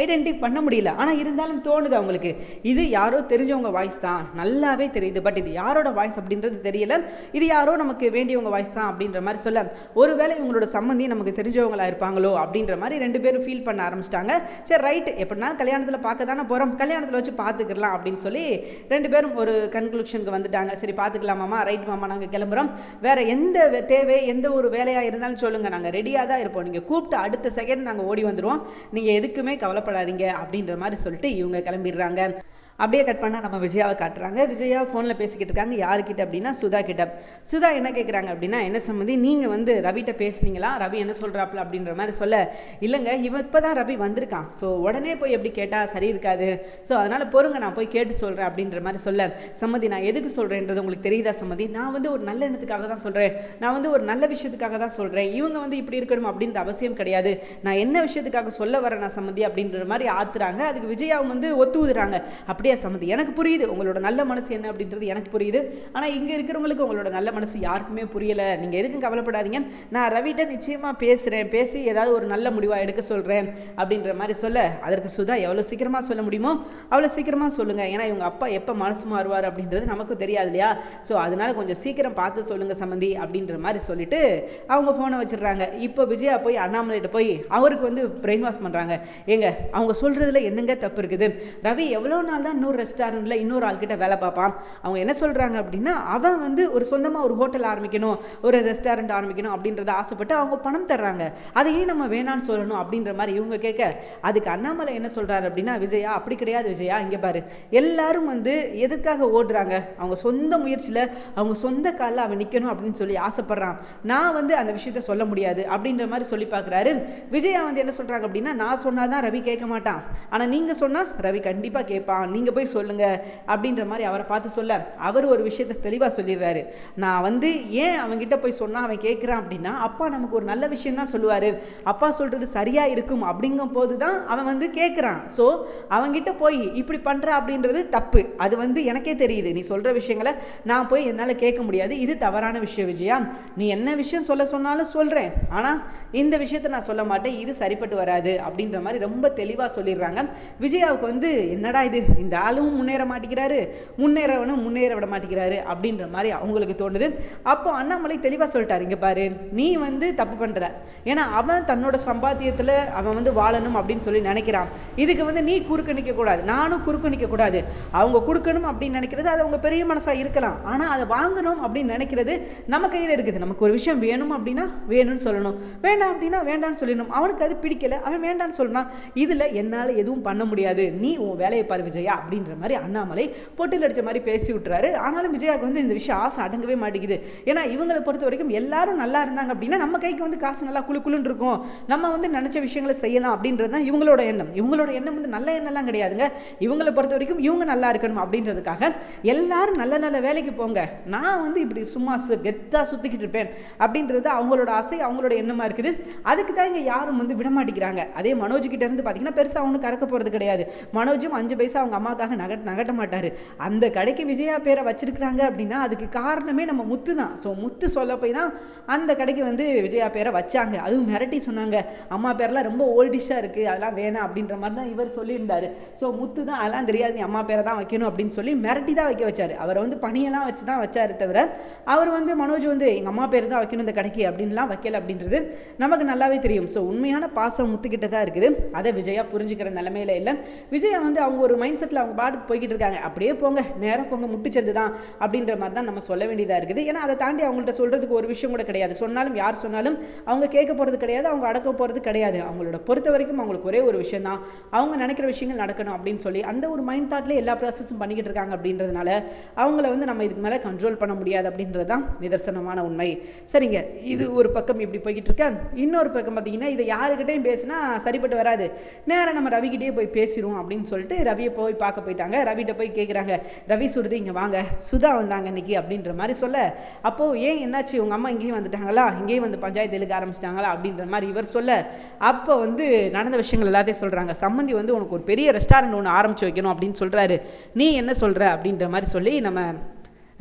ஐடென்டி பண்ண முடியல. ஆனால் இருந்தாலும் தோணுது அவங்களுக்கு. இது யாரோ தெரிஞ்சவங்க வாய்ஸ் தான். நல்லாவே தெரியுது. பட் இது யாரோட வாய்ஸ் அப்படின்றது தெரியல. இது யாரோ நமக்கு வேண்டியவங்க வாய்ஸ் தான் அப்படின்ற மாதிரி சொல்ல ஒருவேளை இவங்களோட சம்மந்தி நமக்கு தெரிஞ்சவங்களா இருப்பாங்களோ? அப்படின்ற மாதிரி ரெண்டு பேரும் ஃபீல் பண்ண ஆரம்பிச்சிட்டாங்க. சரி ரைட்டு எப்படின்னா கல்யாணத்தில் பார்க்க தானே போகிறோம் கல்யாணத்தில் வச்சு பார்த்துக்கலாம் அப்படின்னு சொல்லி ரெண்டு பேரும் ஒரு கன்க்ளூஷனுக்கு வந்துட்டாங்க. சரி பார்த்துக்கலாமாமா ரைட் மாமா நாங்கள் கிளம்புறோம். வேற எந்த தேவை எந்த ஒரு வேலையாக இருந்தாலும் சொல்லுங்கள் நாங்கள் ரெடியாக தான் இருப்போம். நீங்கள் கூப்பிட்டு அடுத்த செகண்ட் நாங்கள் ஓடி வந்துடுவோம் நீங்கள் எதுக்குமே கவலை கவலைப்படாதீங்க அப்படின்ற மாதிரி சொல்லிட்டு இவங்க கிளம்பிடுறாங்க. அப்படியே கட் பண்ணால் நம்ம விஜயாவை காட்டுறாங்க. விஜயா ஃபோனில் பேசிக்கிட்டு இருக்காங்க. யாருக்கிட்ட அப்படின்னா சுதா கிட்ட. சுதா என்ன கேட்குறாங்க அப்படின்னா என்ன சம்மந்தி நீங்கள் வந்து ரவிட்ட பேசுனீங்களா? ரவி என்ன சொல்கிறாப்புல அப்படின்ற மாதிரி சொல்ல இல்லைங்க இவன் இப்போ தான் ரவி வந்திருக்கான். ஸோ உடனே போய் எப்படி கேட்டால் சரி இருக்காது. ஸோ அதனால் பொறுங்க நான் போய் கேட்டு சொல்கிறேன் அப்படின்ற மாதிரி சொல்ல சம்மதி நான் எதுக்கு சொல்கிறேன்றது உங்களுக்கு தெரியுதா சம்மதி நான் வந்து ஒரு நல்ல எண்ணத்துக்காக தான் சொல்கிறேன் நான் வந்து ஒரு நல்ல விஷயத்துக்காக தான் சொல்கிறேன் இவங்க வந்து இப்படி இருக்கணும் அப்படின்ற அவசியம் கிடையாது. நான் என்ன விஷயத்துக்காக சொல்ல வரேன் நான் சம்மதி அப்படின்ற மாதிரி ஆத்துறாங்க. அதுக்கு விஜயாவும் வந்து ஒத்துவுதுறாங்க. அப்படி அப்படியே சம்மந்தி எனக்கு புரியுது உங்களோட நல்ல மனசு என்ன அப்படின்றது எனக்கு புரியுது. ஆனால் இங்கே இருக்கிறவங்களுக்கு உங்களோட நல்ல மனசு யாருக்குமே புரியலை. நீங்கள் எதுக்கும் கவலைப்படாதீங்க. நான் ரவிட்ட நிச்சயமாக பேசுகிறேன் பேசி ஏதாவது ஒரு நல்ல முடிவாக எடுக்க சொல்கிறேன் அப்படின்ற மாதிரி சொல்ல. அதற்கு சுதா எவ்வளோ சீக்கிரமாக சொல்ல முடியுமோ அவ்வளோ சீக்கிரமாக சொல்லுங்கள் ஏன்னா இவங்க அப்பா எப்போ மனசு மாறுவார் அப்படின்றது நமக்கும் தெரியாது இல்லையா? ஸோ அதனால கொஞ்சம் சீக்கிரம் பார்த்து சொல்லுங்கள் சம்மந்தி அப்படின்ற மாதிரி சொல்லிட்டு அவங்க ஃபோனை வச்சிடுறாங்க. இப்போ விஜயா போய் அண்ணாமலைகிட்ட போய் அவருக்கு வந்து பிரெயின் வாஷ் பண்ணுறாங்க ஏங்க அவங்க சொல்கிறதுல என்னங்க தப்பு இருக்குது? ரவி எவ்வளோ நாள் தான் இன்னொரு ரெஸ்டாரண்ட்டில் இன்னொரு ஆள்கிட்ட வேலை பார்ப்பான். அவங்க என்ன சொல்கிறாங்க அப்படின்னா அவன் வந்து ஒரு சொந்தமாக ஒரு ஹோட்டல் ஆரம்பிக்கணும் ஒரு ரெஸ்டாரண்ட் ஆரம்பிக்கணும் அப்படின்றத ஆசைப்பட்டு அவங்க பணம் தர்றாங்க. அதையே நம்ம வேணான்னு சொல்லணும் அப்படின்ற மாதிரி இவங்க கேட்க அதுக்கு அண்ணாமலை என்ன சொல்கிறாரு அப்படின்னா விஜயா அப்படி கிடையாது விஜயா இங்கே பாரு. எல்லாரும் வந்து எதுக்காக ஓடுறாங்க? அவங்க சொந்த முயற்சியில் அவங்க சொந்த காலில் அவன் நிற்கணும் அப்படின்னு சொல்லி ஆசைப்படுறான். நான் வந்து அந்த விஷயத்த சொல்ல முடியாது அப்படின்ற மாதிரி சொல்லி பார்க்குறாரு. விஜயா வந்து என்ன சொல்கிறாங்க அப்படின்னா நான் சொன்னால் தான் ரவி கேட்க மாட்டான். ஆனால் நீங்கள் சொன்னால் ரவி கண்டிப்பாக கேட்பான். நீங்கள் போய் சொல்லுங்க அப்படின்ற மாதிரி அவரை பார்த்து சொல்ல அவர் ஒரு விஷயத்த தெளிவாக சொல்லிடுறாரு. நான் வந்து ஏன் அவன்கிட்ட போய் சொன்னால் அவன் கேட்குறான் அப்படின்னா அப்பா நமக்கு ஒரு நல்ல விஷயம் தான் சொல்லுவார். அப்பா சொல்கிறது சரியாக இருக்கும் அப்படிங்கும் போது தான் அவன் வந்து கேட்குறான் ஸோ அவன்கிட்ட போய் இப்படி பண்ணுற அப்படின்றது தப்பு. அது வந்து எனக்கே தெரியுது. நீ சொல்கிற விஷயங்களை நான் போய் என்னால் கேட்க முடியாது. இது தவறான விஷயம் விஜயா. நீ என்ன விஷயம் சொல்ல சொன்னாலும் சொல்கிறேன் ஆனால் இந்த விஷயத்தை நான் சொல்ல மாட்டேன். இது சரிப்பட்டு வராது அப்படின்ற மாதிரி ரொம்ப தெளிவாக சொல்லிடுறாங்க. விஜயாவுக்கு வந்து என்னடா இது? இந்த ஆளும் முன்னேற மாட்டேங்கிறாரு முன்னேறவனும் முன்னேற விட மாட்டேங்கிறாரு அப்படின்ற மாதிரி அவங்களுக்கு தோணுது. அப்போ அண்ணாமலை தெளிவாக சொல்லிட்டாரு இங்கே பாரு நீ வந்து தப்பு பண்ணுற ஏன்னா அவன் தன்னோட சம்பாத்தியத்தில் அவன் வந்து வாழணும் அப்படின்னு சொல்லி நினைக்கிறான். இதுக்கு வந்து நீ குறுக்க நிற்கக்கூடாது நானும் குறுக்க நிற்கக்கூடாது அவங்க கொடுக்கணும் அப்படின்னு நினைக்கிறது அது அவங்க பெரிய மனசாக இருக்கலாம். ஆனால் அதை வாங்கணும் அப்படின்னு நினைக்கிறது நம்ம கையில் இருக்குது. நமக்கு ஒரு விஷயம் வேணும் அப்படின்னா வேணும்னு சொல்லணும். வேண்டாம் அப்படின்னா வேண்டாம்னு சொல்லணும் அவனுக்கு அது பிடிக்கல. அவன் வேண்டாம்னு சொல்லணும் இதில் என்னால் எதுவும் பண்ண முடியாது. நீ உன் வேலையை பாரு விஜயா. அப்படின்ற மாதிரி அண்ணாமலை பொட்டில் அடித்த மாதிரி பேசி விட்டுறாரு. ஆனாலும் விஜயாவுக்கு வந்து இந்த விஷயம் ஆசை அடங்கவே மாட்டேங்குது. ஏன்னா இவங்களை பொறுத்த வரைக்கும் எல்லாரும் நல்லா இருந்தாங்க அப்படின்னா நம்ம கைக்கு வந்து காசு நல்லா குளு குளுன்னு இருக்கும். நம்ம வந்து நினச்ச விஷயங்களை செய்யலாம் அப்படின்றது தான் இவங்களோட எண்ணம். இவங்களோட எண்ணம் வந்து நல்ல எண்ணம்லாம் கிடையாதுங்க. இவங்களை பொறுத்த வரைக்கும் இவங்க நல்லா இருக்கணும் அப்படின்றதுக்காக எல்லாரும் நல்ல நல்ல வேலைக்கு போங்க. நான் வந்து இப்படி சும்மா சு- சுற்றிக்கிட்டு இருப்பேன் அப்படின்றது அவங்களோட ஆசை அவங்களோட எண்ணமாக இருக்குது. அதுக்கு தான் இங்கே யாரும் வந்து விடமாட்டேங்கிறாங்க. அதே மனோஜ் கிட்ட இருந்து பார்த்தீங்கன்னா பெருசாக அவனுக்கு கறக்க போகிறது கிடையாது. மனோஜும் அஞ்சு பைசா அவங்க அம்மா அம்மாக்காக நகட் நகட்ட மாட்டார் அந்த கடைக்கு விஜயா பேரை வச்சிருக்கிறாங்க அப்படின்னா அதுக்கு காரணமே நம்ம முத்து தான். ஸோ முத்து சொல்ல போய் தான் அந்த கடைக்கு வந்து விஜயா பேரை வச்சாங்க. அதுவும் மிரட்டி சொன்னாங்க. அம்மா பேரெலாம் ரொம்ப ஓல்டிஷாக இருக்குது அதெல்லாம் வேணாம். அப்படின்ற மாதிரி தான் இவர் சொல்லியிருந்தார். ஸோ முத்து தான் அதெல்லாம் தெரியாது. நீ அம்மா பேரை தான் வைக்கணும். அப்படின்னு சொல்லி மிரட்டி தான் வைக்க வச்சார். அவரை வந்து பணியெல்லாம் வச்சு தான் வச்சார் தவிர அவர் வந்து மனோஜ் வந்து எங்கள் அம்மா பேர் தான் வைக்கணும் இந்த கடைக்கு. அப்படின்லாம் வைக்கல அப்படின்றது நமக்கு நல்லாவே தெரியும். ஸோ உண்மையான பாசம் முத்துக்கிட்ட தான் இருக்குது. அதை விஜயா புரிஞ்சுக்கிற நிலமையில இல்லை. விஜயா வந்து அவங்க ஒரு மைண்ட் செட்டில் அவங்க பாட்டுக்கு போய்கிட்டு இருக்காங்க. அப்படியே போங்க நேரம் போங்க முட்டுச்சந்து தான் அப்படின்ற மாதிரி தான் நம்ம சொல்ல வேண்டியதாக இருக்குது. ஏன்னா அதை தாண்டி அவங்கள்ட்ட சொல்கிறதுக்கு ஒரு விஷயம் கூட கிடையாது. சொன்னாலும் யார் சொன்னாலும் அவங்க கேட்க போகிறது கிடையாது அவங்க அடக்க போகிறது கிடையாது. அவங்களோட பொறுத்த வரைக்கும் அவங்களுக்கு ஒரே ஒரு விஷயம் தான். அவங்க நினைக்கிற விஷயங்கள் நடக்கணும் அப்படின்னு சொல்லி அந்த ஒரு மைண்ட் தாட்லேயே எல்லா ப்ராசஸும் பண்ணிக்கிட்டு இருக்காங்க அப்படின்றதுனால அவங்கள வந்து நம்ம இதுக்கு மேலே கண்ட்ரோல் பண்ண முடியாது அப்படின்றது தான் நிதர்சனமான உண்மை. சரிங்க இது ஒரு பக்கம் இப்படி போய்கிட்டு இருக்கேன் இன்னொரு பக்கம் பார்த்தீங்கன்னா இதை யாருக்கிட்டையும் பேசினா சரிப்பட்டு வராது. நேராக நம்ம ரவிக்கிட்டே போய் பேசிடுவோம் அப்படின்னு சொல்லிட்டு ரவியை போய் பார்க்க போயிட்டாங்க. ரவிகிட்ட போய் கேட்குறாங்க ரவி சுருதி இங்கே வாங்க. சுதா வந்தாங்க இன்னைக்கு அப்படின்ற மாதிரி சொல்ல. அப்போது ஏன் என்னாச்சு? உங்கள் அம்மா இங்கேயும் வந்துட்டாங்களா? இங்கேயும் வந்து பஞ்சாயத்து எழுக்க ஆரம்பிச்சிட்டாங்களா? அப்படின்ற மாதிரி இவர் சொல்ல. அப்போ வந்து நடந்த விஷயங்கள் எல்லாத்தையும் சொல்கிறாங்க சம்மந்தி வந்து உனக்கு ஒரு பெரிய ரெஸ்டாரண்ட் ஒன்று ஆரம்பித்து வைக்கணும் அப்படின்னு சொல்கிறாரு நீ என்ன சொல்கிற அப்படின்ற மாதிரி சொல்லி நம்ம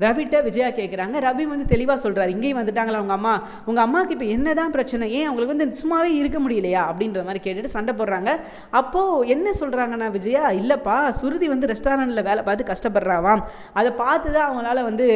ரவிட்ட விஜயா கேட்குறாங்க ரவி வந்து தெளிவாக சொல்கிறார் இங்கேயும் வந்துட்டாங்களா உங்கள் அம்மா? உங்கள் அம்மாவுக்கு இப்போ என்ன தான் பிரச்சனை? ஏன் அவங்களுக்கு வந்து சும்மாவே இருக்க முடியலையா? அப்படின்ற மாதிரி கேட்டுட்டு சண்டை போடுறாங்க. அப்போது என்ன சொல்கிறாங்கண்ணா விஜயா இல்லைப்பா சுருதி வந்து ரெஸ்டாரண்ட்டில் வேலை பார்த்து கஷ்டப்படுறாவாம் அதை பார்த்து தான் அவங்களால வந்து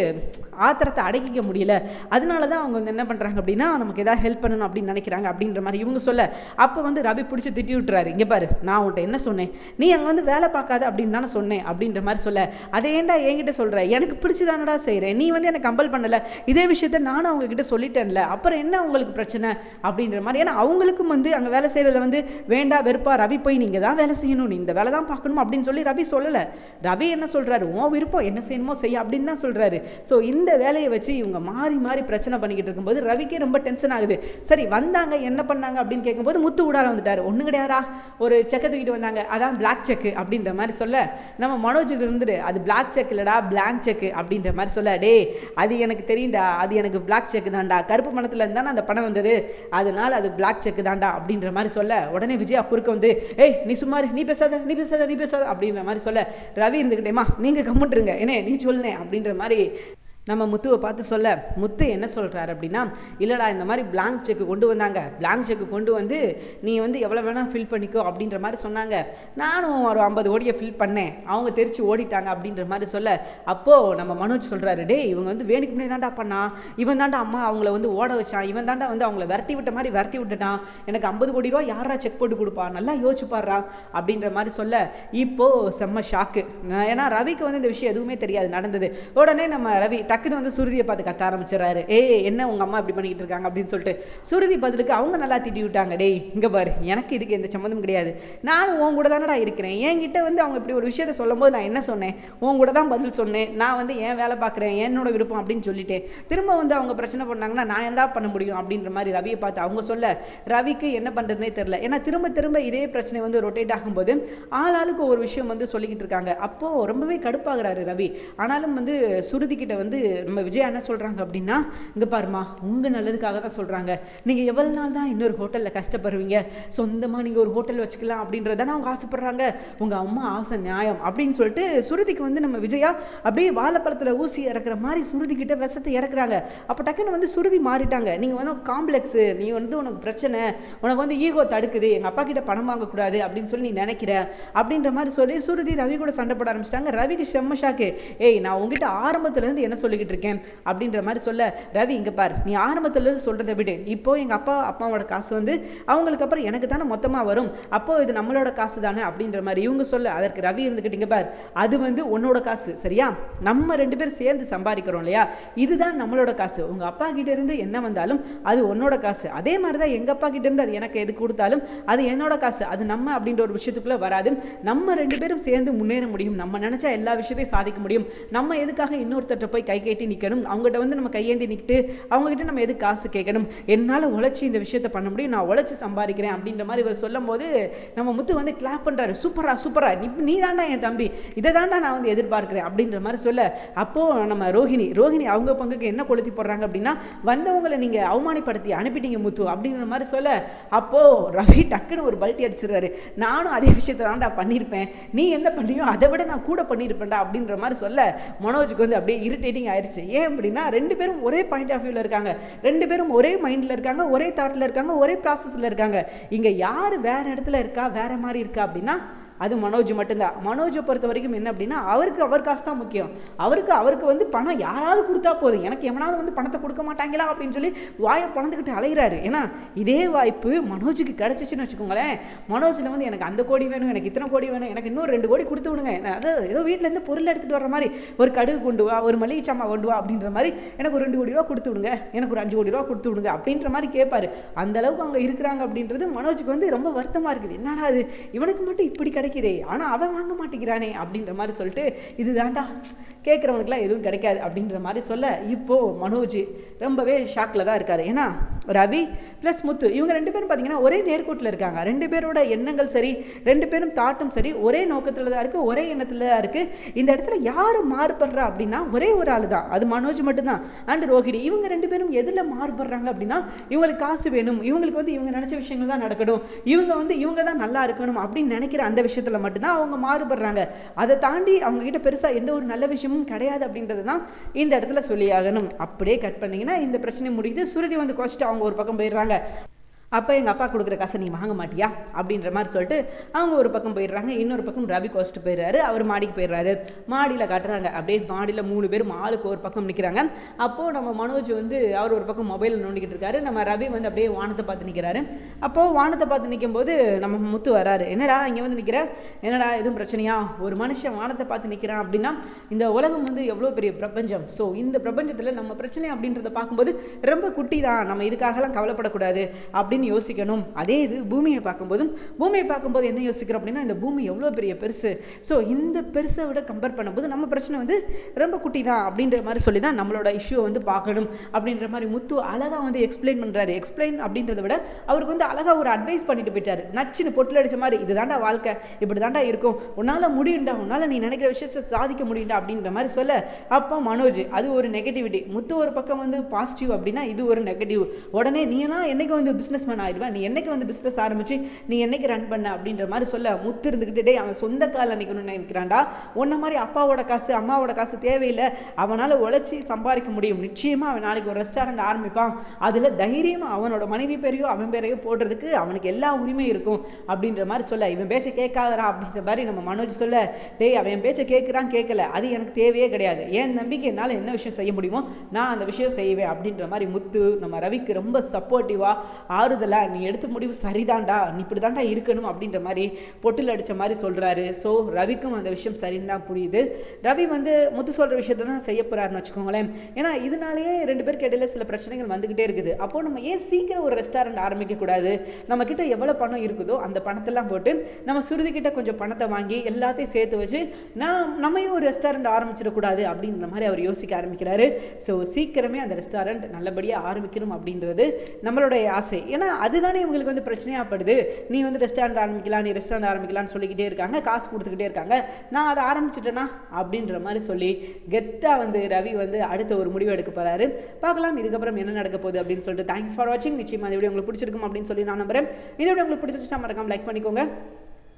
ஆத்திரத்தை அடக்கிக்க முடியல. அதனால தான் அவங்க வந்து என்ன பண்ணுறாங்க அப்படின்னா நமக்கு எதாவது ஹெல்ப் பண்ணணும் அப்படின்னு நினைக்கிறாங்க அப்படின்ற மாதிரி இவங்க சொல்ல. அப்போ வந்து ரவி பிடிச்சி திட்டி விட்டுறாரு. இங்கே பாரு நான் உன்ட்ட என்ன சொன்னேன்? நீ அங்கே வந்து வேலை பார்க்காத அப்படின்னு தானே சொன்னேன் அப்படின்ற மாதிரி சொல்ல. அதை ஏன்டா என்கிட்ட சொல்கிற எனக்கு பிடிச்சதானடா செய்கிறேன் நீ வந்து எனக்கு கம்பல் பண்ணலை. இதே விஷயத்த நானும் அவங்க கிட்ட சொல்லிட்டேன்ல. அப்புறம் என்ன அவங்களுக்கு பிரச்சனை? அப்படின்ற மாதிரி. ஏன்னா அவங்களுக்கும் வந்து அங்கே வேலை செய்கிறதுல வந்து வேண்டா வெறுப்பா ரவி போய் நீங்கள் தான் வேலை செய்யணும். நீ இந்த வேலை தான் பார்க்கணும் அப்படின்னு சொல்லி ரவி சொல்லலை. ரவி என்ன சொல்கிறாரு உன் விருப்பம் என்ன செய்யணுமோ செய்ய அப்படின்னு தான் சொல்கிறாரு ஸோ இந்த வேலையை வச்சு இவங்க மாறி மாறி பிரச்சனை பண்ணிக்கிட்டு இருக்கும்போது ரவிக்கே ரொம்ப டென்ஷன் ஆகுது. சரி வந்தாங்க என்ன பண்ணாங்க அப்படின்னு கேட்கும்போது முத்து ஊடால வந்துட்டார். ஒன்றும் கிடையாதா ஒரு செக்கை தூக்கிட்டு வந்தாங்க. அதான் பிளாக் செக்கு அப்படின்ற மாதிரி சொல்ல. நம்ம மனோஜுக்கு இருந்துட்டு அது பிளாக் செக் இல்லடா. பிளாங்க் செக்கு அப்படின்ற மாதிரி சொல்ல டே அது எனக்கு தெரியும்டா அது எனக்கு பிளாக் செக் தான்டா. கருப்பு பணத்தில் இருந்தானே அந்த பணம் வந்தது. அதனால் அது பிளாக் செக் தான்டா அப்படின்ற மாதிரி சொல்ல உடனே விஜயா குறுக்க வந்து ஏய் நீ சுமார் நீ பேசாத நீ பேசாத நீ பேசாத அப்படின்ற மாதிரி சொல்ல ரவி இருந்துக்கிட்டேமா நீங்கள் கம்முட்டுருங்க என்ன நீ சொல்லுனே அப்படின்ற மாதிரி நம்ம முத்துவை பார்த்து சொல்ல முத்து என்ன சொல்கிறாரு அப்படின்னா இல்லைடா இந்த மாதிரி பிளாங்க் செக்கு கொண்டு வந்தாங்க. பிளாங்க் செக்கு கொண்டு வந்து நீ வந்து எவ்வளோ வேணால் ஃபில் பண்ணிக்கோ அப்படின்ற மாதிரி சொன்னாங்க. நானும் ஒரு ஐம்பது ஓடியை ஃபில் பண்ணேன். அவங்க தெரிச்சு ஓடிட்டாங்க அப்படின்ற மாதிரி சொல்ல அப்போது நம்ம மனோஜ் சொல்கிறாரு டே இவங்க வந்து வேணுக்கு முன்னே தாண்டா பண்ணா. இவன் தாண்டா அம்மா அவங்கள வந்து ஓட வச்சான். இவன் தாண்டா வந்து அவங்கள விரட்டி விட்ட மாதிரி விரட்டி விட்டுட்டான். எனக்கு ஐம்பது கோடி ரூபா யாரா செக் போட்டு கொடுப்பா? நல்லா யோசிச்சு பாடுறா அப்படின்ற மாதிரி சொல்ல இப்போது செம்ம ஷாக்கு ஏன்னா ரவிக்கு வந்து இந்த விஷயம் எதுவுமே தெரியாது நடந்தது. உடனே நம்ம ரவி டக்குன்னு வந்து சுருதியை பார்த்து கத்த ஆரம்பிச்சிடறாரு. ஏ என்ன உங்கள் அம்மா இப்படி பண்ணிக்கிட்டு இருக்காங்க? அப்படின்னு சொல்லிட்டு சுருதி பதிலுக்கு அவங்க நல்லா திட்டி விட்டாங்க. டேய் இங்கே பாரு எனக்கு இதுக்கு எந்த சம்மந்தம் கிடையாது. நானும் உன் கூட தானடா இருக்கிறேன். என்கிட்ட வந்து அவங்க இப்படி ஒரு விஷயத்த சொல்லும்போது நான் என்ன சொன்னேன்? உன் கூட தான் பதில் சொன்னேன். நான் வந்து ஏன் வேலை பார்க்குறேன்? என்னோட விருப்பம்? அப்படின்னு சொல்லிட்டு திரும்ப வந்து அவங்க பிரச்சனை பண்ணாங்கன்னா நான் என்னடா பண்ண முடியும்? அப்படின்ற மாதிரி ரவியை பார்த்து அவங்க சொல்ல ரவிக்கு என்ன பண்ணுறதுனே தெரில ஏன்னா திரும்ப திரும்ப இதே பிரச்சனை வந்து ரொட்டேட் ஆகும்போது ஆளாளுக்கு ஒரு விஷயம் வந்து சொல்லிக்கிட்டு இருக்காங்க. அப்போது ரொம்பவே கடுப்பாகிறாரு ரவி. ஆனாலும் வந்து சுருதி கிட்ட வந்து நம்ம விஜயா என்ன சொல்கிறாங்க அப்படின்னா இங்கே பாருமா உங்கள் நல்லதுக்காக தான் சொல்கிறாங்க நீங்கள் எவ்வளோ நாள் தான் இன்னொரு ஹோட்டலில் கஷ்டப்படுவீங்க? சொந்தமாக நீங்கள் ஒரு ஹோட்டல் வச்சுக்கலாம் அப்படின்றதான அவங்க ஆசைப்படுறாங்க. உங்கள் அம்மா ஆசை நியாயம். அப்படின்னு சொல்லிட்டு சுருதிக்கு வந்து நம்ம விஜயா அப்படியே வாழைப்பழத்தில் ஊசி இறக்குற மாதிரி சுருதி கிட்ட விஷத்தை இறக்குறாங்க. அப்போ டக்குன்னு வந்து சுருதி மாறிட்டாங்க. நீங்கள் வந்து காம்ப்ளெக்ஸு நீ வந்து உனக்கு பிரச்சனை. உனக்கு வந்து ஈகோ தடுக்குது. எங்கள் அப்பா கிட்ட பணம் வாங்கக்கூடாது. அப்படின்னு சொல்லி நீ நினைக்கிற அப்படின்ற மாதிரி சொல்லி சுருதி ரவி கூட சண்டை போட ஆரம்பிச்சிட்டாங்க. ரவிக்கு செம்ம ஷாக்கு ஏய் நான் உங்ககிட்ட ஆரம்பத்துலேருந்து என்ன சொல்லி சொல்லிக்கிட்டு இருக்கேன் அப்படின்ற மாதிரி சொல்ல ரவி இங்கே பார் நீ ஆரம்பத்தில் சொல்கிறத விடு. இப்போ எங்கள் அப்பா அப்பாவோட காசு வந்து அவங்களுக்கு அப்புறம் எனக்கு தானே மொத்தமாக வரும். அப்போ இது நம்மளோட காசு தானே அப்படின்ற மாதிரி இவங்க சொல்ல அதற்கு ரவி இருந்துக்கிட்டீங்க பார் அது வந்து உன்னோட காசு சரியா? நம்ம ரெண்டு பேரும் சேர்ந்து சம்பாதிக்கிறோம் இல்லையா? இதுதான் நம்மளோட காசு. உங்கள் அப்பா கிட்ட இருந்து என்ன வந்தாலும் அது உன்னோட காசு. அதே மாதிரி தான் எங்கள் அப்பா கிட்ட இருந்து அது எனக்கு எது கொடுத்தாலும் அது என்னோட காசு. அது நம்ம அப்படின்ற ஒரு விஷயத்துக்குள்ளே வராது. நம்ம ரெண்டு பேரும் சேர்ந்து முன்னேற முடியும். நம்ம நினச்சா எல்லா விஷயத்தையும் சாதிக்க முடியும். நம்ம எதுக்காக இன்னொருத்தர்கிட்ட போய் கை கைகேட்டி நிற்கணும் அவங்ககிட்ட வந்து நம்ம கையேந்தி நிற்கிட்டு அவங்ககிட்ட நம்ம எது காசு கேட்கணும்? என்னால் உழைச்சி இந்த விஷயத்த பண்ண முடியும் நான் உழைச்சி சம்பாதிக்கிறேன் அப்படின்ற மாதிரி இவர் சொல்லும் போது நம்ம முத்து வந்து கிளாப் பண்ணுறாரு சூப்பரா சூப்பரா நீ நீ தாண்டா என் தம்பி. இதை தாண்டா நான் வந்து எதிர்பார்க்குறேன். அப்படின்ற மாதிரி சொல்ல அப்போது நம்ம ரோஹிணி ரோஹிணி அவங்க பங்குக்கு என்ன கொளுத்தி போடுறாங்க அப்படின்னா வந்தவங்களை நீங்கள் அவமானப்படுத்தி அனுப்பிட்டீங்க முத்து. அப்படின்ற மாதிரி சொல்ல அப்போது ரவி டக்குன்னு ஒரு பல்ட்டி அடிச்சிடுறாரு. நானும் அதே விஷயத்தை தான்டா பண்ணியிருப்பேன். நீ என்ன பண்ணியோ அதை விட நான் கூட பண்ணியிருப்பேன்டா. அப்படின்ற மாதிரி சொல்ல மனோஜுக்கு வந்து அப்படியே இரிட்டேட்டிங் ஆயிடுச்சு ஏன் அப்படின்னா ரெண்டு பேரும் ஒரே பாயிண்ட் ஆஃப் வியூவில் இருக்காங்க. ரெண்டு பேரும் ஒரே மைண்டில் இருக்காங்க ஒரே தாட்டில் இருக்காங்க ஒரே ப்ராசஸில் இருக்காங்க. இங்கே யார் வேறு இடத்துல இருக்கா வேறு மாதிரி இருக்கா அப்படின்னா அது மனோஜ் மட்டும்தான். மனோஜை பொறுத்த வரைக்கும் என்ன அப்படின்னா அவருக்கு அவர் காசு தான் முக்கியம். அவருக்கு அவருக்கு வந்து பணம் யாராவது கொடுத்தா போதும். எனக்கு எவனாவது வந்து பணத்தை கொடுக்க மாட்டாங்களா அப்படின்னு சொல்லி வாயை பணந்துக்கிட்டு அலைகிறாரு ஏன்னா இதே வாய்ப்பு மனோஜுக்கு கிடச்சிச்சின்னு வச்சுக்கோங்களேன். மனோஜில் வந்து எனக்கு அந்த கோடி வேணும் எனக்கு இத்தனை கோடி வேணும் எனக்கு இன்னும் ரெண்டு கோடி கொடுத்து விடுங்க. நான் அது ஏதோ வீட்டிலேருந்து பொருள் எடுத்துகிட்டு வர மாதிரி ஒரு கடுகு கொண்டு வா ஒரு மளிகை சாமான் கொண்டு வா அப்படின்ற மாதிரி எனக்கு ஒரு ரெண்டு கோடி ரூபா கொடுத்து விடுங்க. எனக்கு ஒரு அஞ்சு கோடி ரூபா கொடுத்து விடுங்க அப்படின்ற மாதிரி கேட்பாரு அந்த அளவுக்கு அங்கே இருக்கிறாங்க அப்படின்றது மனோஜுக்கு வந்து ரொம்ப வருத்தமாக இருக்குது. என்னடா அது இவனுக்கு மட்டும் இப்படி கிடைக்குதே. ஆனால் அவன் வாங்க மாட்டேங்கிறானே அப்படின்ற மாதிரி சொல்லிட்டு இதுதான்டா கேட்குறவனுக்குலாம் எதுவும் கிடைக்காது அப்படின்ற மாதிரி சொல்ல இப்போது மனோஜ் ரொம்பவே ஷாக்கில் தான் இருக்கார். ஏன்னா ரவி ப்ளஸ் முத்து இவங்க ரெண்டு பேரும் பார்த்தீங்கன்னா ஒரே நேர்கோட்டில் இருக்காங்க. ரெண்டு பேரோட எண்ணங்கள் சரி ரெண்டு பேரும் தாட்டும் சரி ஒரே நோக்கத்தில் தான் இருக்குது ஒரே எண்ணத்தில் தான் இருக்குது இந்த இடத்துல யார் மாறுபடுறா அப்படின்னா ஒரே ஒரு ஆள் தான் அது மனோஜ் மட்டும்தான். அண்ட் ரோஹிணி இவங்க ரெண்டு பேரும் எதில் மாறுபடுறாங்க அப்படின்னா இவங்களுக்கு காசு வேணும் இவங்களுக்கு வந்து இவங்க நினச்ச விஷயங்கள் தான் நடக்கணும் இவங்க வந்து இவங்க தான் நல்லா இருக்கணும் அப்படின்னு நினைக்கிற அந்த விஷயத்தில் மட்டும்தான் அவங்க மாறுபடுறாங்க. அதை தாண்டி அவங்கக்கிட்ட பெருசாக எந்த ஒரு நல்ல விஷயமும் கிடையாது அப்படின்றது தான் இந்த இடத்துல சொல்லி ஆகணும் அப்படியே கட் பண்ணிங்கன்னா இந்த பிரச்சனை முடியுது. சுருதி வந்து குறைச்சிட்டு அவங்க ஒரு பக்கம் போயிடுறாங்க. அப்போ எங்கள் அப்பா கொடுக்குற காசை நீ வாங்க மாட்டியா? அப்படின்ற மாதிரி சொல்லிட்டு அவங்க ஒரு பக்கம் போயிடுறாங்க இன்னொரு பக்கம் ரவி கோஸ்ட்டு போயிடுறாரு அவர் மாடிக்கு போயிடுறாரு. மாடியில் காட்டுறாங்க. அப்படியே மாடியில் மூணு பேர் ஆளுக்கு ஒரு பக்கம் நிற்கிறாங்க அப்போது நம்ம மனோஜ் வந்து அவர் ஒரு பக்கம் மொபைலில் நோண்டிக்கிட்டு இருக்காரு. நம்ம ரவி வந்து அப்படியே வானத்தை பார்த்து நிற்கிறாரு அப்போது வானத்தை பார்த்து நிற்கும் போது நம்ம முத்து வராரு. என்னடா இங்கே வந்து நிற்கிற என்னடா எதுவும் பிரச்சனையா? ஒரு மனுஷன் வானத்தை பார்த்து நிற்கிறான் அப்படின்னா இந்த உலகம் வந்து எவ்வளோ பெரிய பிரபஞ்சம்? ஸோ இந்த பிரபஞ்சத்தில் நம்ம பிரச்சனை அப்படின்றத பார்க்கும்போது ரொம்ப குட்டி தான் நம்ம இதுக்காகலாம் கவலைப்படக்கூடாது. அப்படின்னு அப்படின்னு யோசிக்கணும்? அதே இது பூமியை பார்க்கும்போதும் பூமியை பார்க்கும்போது என்ன யோசிக்கிறோம் அப்படின்னா இந்த பூமி எவ்வளோ பெரிய பெருசு? ஸோ இந்த பெருசை விட கம்பேர் பண்ணும்போது நம்ம பிரச்சனை வந்து ரொம்ப குட்டி தான் அப்படின்ற மாதிரி சொல்லி தான் நம்மளோட இஷ்யூவை வந்து பார்க்கணும் அப்படின்ற மாதிரி முத்து அழகாக வந்து எக்ஸ்பிளைன் பண்ணுறாரு எக்ஸ்பிளைன் அப்படின்றத விட அவருக்கு வந்து அழகாக ஒரு அட்வைஸ் பண்ணிட்டு போயிட்டார். நச்சுன்னு பொட்டில் அடித்த மாதிரி இது தாண்டா வாழ்க்கை இப்படி தாண்டா இருக்கும். உன்னால் முடியும்டா உன்னால் நீ நினைக்கிற விஷயத்தை சாதிக்க முடியும்டா அப்படின்ற மாதிரி சொல்ல அப்போ மனோஜ் அது ஒரு நெகட்டிவிட்டி முத்து ஒரு பக்கம் வந்து பாசிட்டிவ் அப்படின்னா இது ஒரு நெகட்டிவ் உடனே நீனா என்னைக்கு வந்து பிஸ்னஸ் பிஸ்னஸ்மேன் ஆயிடுவேன் நீ என்னைக்கு வந்து பிஸ்னஸ் ஆரம்பிச்சு நீ என்னைக்கு ரன் பண்ண அப்படின்ற மாதிரி சொல்ல முத்து இருந்துக்கிட்டு டே அவன் சொந்த காலில் நிற்கணும்னு நினைக்கிறான்டா. உன்ன மாதிரி அப்பாவோட காசு அம்மாவோட காசு தேவையில்லை. அவனால் உழைச்சி சம்பாதிக்க முடியும். நிச்சயமாக அவன் நாளைக்கு ஒரு ரெஸ்டாரண்ட் ஆரம்பிப்பான். அதில் தைரியமாக அவனோட மனைவி பேரையோ அவன் பேரையோ போடுறதுக்கு அவனுக்கு எல்லா உரிமையும் இருக்கும். அப்படின்ற மாதிரி சொல்ல இவன் பேச்சை கேட்காதரா அப்படின்ற மாதிரி நம்ம மனோஜ் சொல்ல டேய் அவன் பேச்சை கேட்குறான் கேட்கல அது எனக்கு தேவையே கிடையாது. என் நம்பிக்கை என்னால் என்ன விஷயம் செய்ய முடியுமோ நான் அந்த விஷயம் செய்வேன். அப்படின்ற மாதிரி முத்து நம்ம ரவிக்கு ரொம்ப சப்போர்ட்டிவாக ஆறுதலாக நீ எடுத்த முடிவு சரிதான்டா நீ இப்படி தாண்டா இருக்கணும் அப்படின்ற மாதிரி பொட்டில் அடித்த மாதிரி சொல்கிறாரு ஸோ ரவிக்கும் அந்த விஷயம் சரின்னு தான் புரியுது. ரவி வந்து முத்து சொல்கிற விஷயத்தை தான் செய்ய போகிறாருன்னு வச்சுக்கோங்களேன். ஏன்னா இதனாலேயே ரெண்டு பேருக்கு இடையில சில பிரச்சனைகள் வந்துக்கிட்டே இருக்குது. அப்போது நம்ம ஏன் சீக்கிரம் ஒரு ரெஸ்டாரண்ட் ஆரம்பிக்கக்கூடாது நம்மக்கிட்ட எவ்வளோ பணம் இருக்குதோ அந்த பணத்தெல்லாம் போட்டு நம்ம சுருதிக்கிட்ட கொஞ்சம் பணத்தை வாங்கி எல்லாத்தையும் சேர்த்து வச்சு நான் நம்மையும் ஒரு ரெஸ்டாரண்ட் ஆரம்பிச்சிடக்கூடாது அப்படின்ற மாதிரி அவர் யோசிக்க ஆரம்பிக்கிறாரு. ஸோ சீக்கிரமே அந்த ரெஸ்டாரண்ட் நல்லபடியாக ஆரம்பிக்கணும் அப்படின்றது நம்மளுடைய ஆசை. ஏன்னா அதுதானே இவங்களுக்கு வந்து பிரச்சனையாகப்படுது நீ வந்து ரெஸ்டாரண்ட் ஆரம்பிக்கலாம் நீ ரெஸ்டாரண்ட் ஆரம்பிக்கலாம்னு சொல்லிக்கிட்டே இருக்காங்க காசு கொடுத்துக்கிட்டே இருக்காங்க. நான் அதை ஆரம்பிச்சிட்டேனா? அப்படின்ற மாதிரி சொல்லி கெத்தாக வந்து ரவி வந்து அடுத்த ஒரு முடிவு எடுக்க போகிறாரு பார்க்கலாம் இதுக்கப்புறம் என்ன நடக்க போகுது அப்படின்னு சொல்லிட்டு. தேங்க்யூ ஃபார் வாட்சிங் நிச்சயமாக இந்த வீடியோ உங்களுக்கு பிடிச்சிருக்கும் அப்படின்னு சொல்லி நான் நம்புறேன். இந்த வீடியோ உங்களுக்கு பிடிச்சிருச்சா மறக்காம லைக் பண்ணிக்கோங்க.